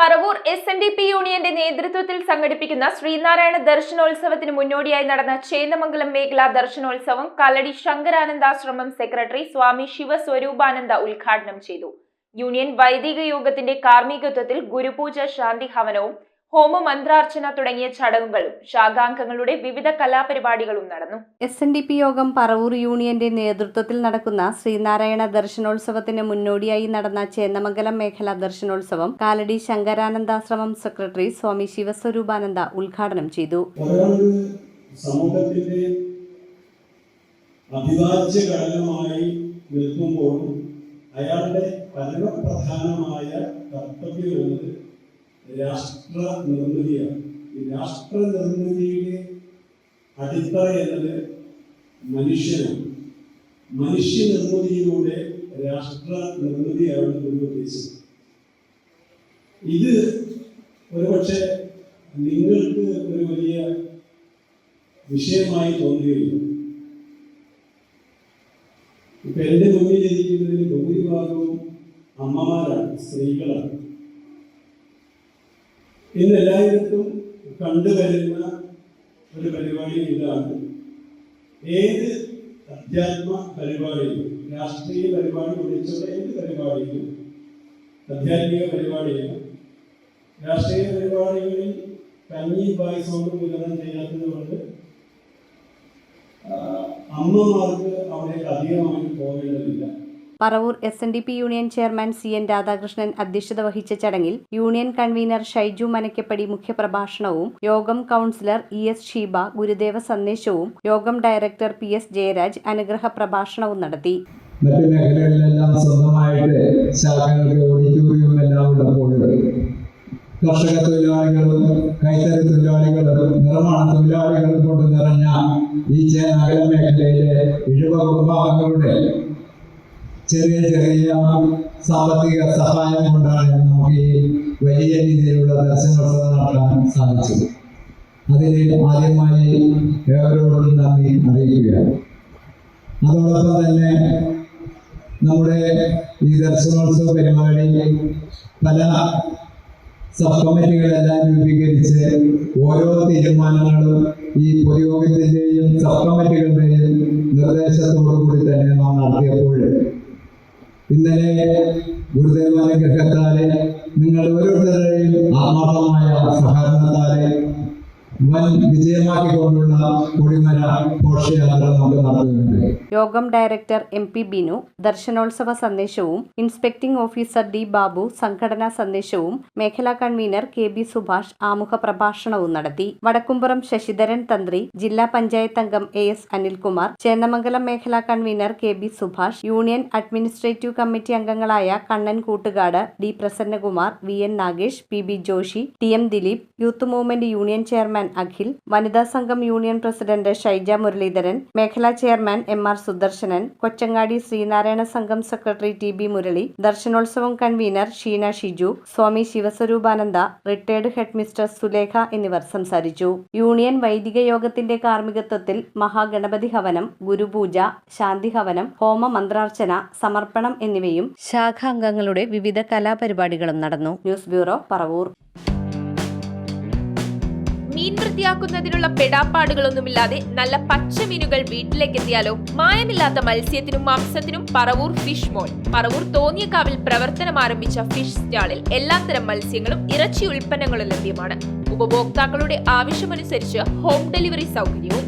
Paravur S N D P യൂണിയന്റെ നേതൃത്വത്തിൽ സംഘടിപ്പിക്കുന്ന ശ്രീനാരായണ ദർശനോത്സവത്തിന് മുന്നോടിയായി നടന്ന ചേന്ദമംഗലം മേഖലാ ദർശനോത്സവം കല്ലടി ശങ്കരാനന്ദാശ്രമം സെക്രട്ടറി സ്വാമി ശിവസ്വരൂപാനന്ദ ഉദ്ഘാടനം ചെയ്തു. യൂണിയൻ വൈദിക യോഗത്തിന്റെ കാർമ്മികത്വത്തിൽ ഗുരുപൂജ ശാന്തി ഹവനവും ഹോമ മന്ത്രാർച്ചന തുടങ്ങിയ ചടങ്ങുകളും ശാഖാംഗങ്ങളുടെ വിവിധ കലാപരിപാടികളും നടന്നു. എസ് എൻ ഡി പി യോഗം പറവൂർ യൂണിയന്റെ നേതൃത്വത്തിൽ നടക്കുന്ന ശ്രീനാരായണ ദർശനോത്സവത്തിന് മുന്നോടിയായി നടന്ന ചേന്നമംഗലം മേഖലാ ദർശനോത്സവം കാലടി ശങ്കരാനന്ദാശ്രമം സെക്രട്ടറി സ്വാമി ശിവസ്വരൂപാനന്ദ ഉദ്ഘാടനം ചെയ്തു. സമൂഹത്തിന്റെ അവിഭാജ്യ ഘടകമായി നിൽക്കുമ്പോൾ അയാളുടെ പരമപ്രധാനമായ കർത്തവ്യം എന്നത് രാഷ്ട്ര നിർമ്മിതിയാണ് ഈ രാഷ്ട്ര നിർമ്മിതിയുടെ അടിത്തറ എന്നത് മനുഷ്യനാണ്. മനുഷ്യ നിർമ്മിതിയിലൂടെ രാഷ്ട്ര നിർമ്മിതിയാണ് ഉദ്ദേശിച്ചത്. ഉദ്ദേശം ഇത് ഒരുപക്ഷെ നിങ്ങൾക്ക് ഒരു വലിയ വിഷയമായി തോന്നുകയില്ല. ഇപ്പൊ എന്റെ മുന്നിൽ ഇരിക്കുന്നതിന് ഭൂരിഭാഗവും അമ്മമാരാണ് സ്ത്രീകളാണ്. ഇന്ന് എല്ലായിടത്തും കണ്ടുവരുന്ന ഒരു പരിപാടി ഇതാണ്. ഏത് അധ്യാത്മ പരിപാടിയിലും രാഷ്ട്രീയ പരിപാടി ഒഴിച്ചുള്ള ഏത് പരിപാടിയിലും ആധ്യാത്മിക പരിപാടിയിലും രാഷ്ട്രീയ പരിപാടികളിൽ കഞ്ഞി പായസം കൊണ്ട് വിതരണം ചെയ്യാത്തത് കൊണ്ട് അമ്മമാർക്ക് അവിടെ അധികമായി പോകേണ്ടതില്ല. Paravur S N D P union chairman C N Radhakrishnan അധ്യക്ഷത വഹിച്ച ചടങ്ങിൽ യൂണിയൻ കൺവീനർ ഷൈജു മനക്കപ്പടി മുഖ്യപ്രഭാഷണവും യോഗം കൗൺസിലർ ഇ എസ് ഷീബ ഗുരുദേവ സന്ദേശവും യോഗം ഡയറക്ടർ പി എസ് ജയരാജ് അനുഗ്രഹ പ്രഭാഷണവും നടത്തി. മറ്റ് മേഖലകളിലെല്ലാം സ്വന്തമായിട്ട് ശാഖകൾക്ക് ഓഡിറ്റോറിയം എല്ലാം ഉള്ളപ്പോൾ കർഷക തൊഴിലാളികളും കൈത്തറി തൊഴിലാളികളും നിർമ്മാണ തൊഴിലാളികളും കൊണ്ട് നിറഞ്ഞ ഈ നഗര മേഖലയിലെ ഇഴുവ കുടുംബാംഗങ്ങളുടെ ചെറിയ ചെറിയ സാമ്പത്തിക സഹായം കൊണ്ടാണ് നമുക്ക് ഈ വലിയ രീതിയിലുള്ള ദർശനോത്സവം നടത്താൻ സാധിച്ചത്. അതിൽ ആദ്യമായി ഏവരോടും നന്ദി അറിയിക്കുകയാണ് അതോടൊപ്പം തന്നെ നമ്മുടെ ഈ ദർശനോത്സവ പരിപാടി പല സബ് കമ്മിറ്റികളെല്ലാം രൂപീകരിച്ച് ഓരോ തീരുമാനങ്ങളും ഈ പൊതുയോഗത്തിന്റെയും സബ് കമ്മിറ്റികളുടെയും നിർദ്ദേശത്തോടു കൂടി തന്നെ നാം നടത്തിയപ്പോൾ ഇന്നലെ ഗുരുദേവാലയ ഘട്ടത്താലെ നിങ്ങൾ ഓരോരുത്തരുടെയും ആത്മാർത്ഥമായ സഹകരണത്താലെ യോഗം ഡയറക്ടർ എം പി ബിനു ദർശനോത്സവ സന്ദേശവും ഇൻസ്പെക്ടിംഗ് ഓഫീസർ ഡി ബാബു സംഘടനാ സന്ദേശവും മേഖലാ കൺവീനർ കെ ബി സുഭാഷ് ആമുഖ പ്രഭാഷണവും നടത്തി. വടക്കുംപുറം ശശിധരൻ തന്ത്രി ജില്ലാ പഞ്ചായത്ത് അംഗം എ എസ് അനിൽകുമാർ ചേന്നമംഗലം മേഖലാ convener K B Subhash union administrative committee അംഗങ്ങളായ Kannan Koottukad D Prasannakumar V N Nagesh P B Joshy T M Dileep youth movement union chairman Akhil വനിതാ സംഘം യൂണിയൻ പ്രസിഡന്റ് ഷൈജ മുരളീധരൻ മേഖലാ chairman M R Sudarsanan Kochangadi Sreenarayana സംഘം secretary T B Murali Darshanotsavam convener Sheena Shiju Swami Sivaswaroopananda retired head mister Suleka എന്നിവർ സംസാരിച്ചു. Union വൈദിക യോഗത്തിന്റെ കാർമ്മികത്വത്തിൽ മഹാഗണപതി ഹവനം ഗുരുപൂജ ശാന്തി ഹവനം ഹോമ മന്ത്രാർച്ചന സമർപ്പണം എന്നിവയും ശാഖാംഗങ്ങളുടെ വിവിധ കലാപരിപാടികളും നടന്നു. News bureau Paravur. മീൻ വൃത്തിയാക്കുന്നതിനുള്ള പെടാപ്പാടുകളൊന്നുമില്ലാതെ നല്ല പച്ച മീനുകൾ വീട്ടിലേക്ക് എത്തിയാലോ മായമില്ലാത്ത മത്സ്യത്തിനും മാംസത്തിനും പറവൂർ ഫിഷ് മോൾ. പറവൂർ തോന്നിയക്കാവിൽ പ്രവർത്തനം ആരംഭിച്ച ഫിഷ് സ്റ്റാളിൽ എല്ലാത്തരം മത്സ്യങ്ങളും ഇറച്ചി ഉൽപ്പന്നങ്ങളും ലഭ്യമാണ്. ഉപഭോക്താക്കളുടെ ആവശ്യമനുസരിച്ച് ഹോം ഡെലിവറി സൗകര്യവും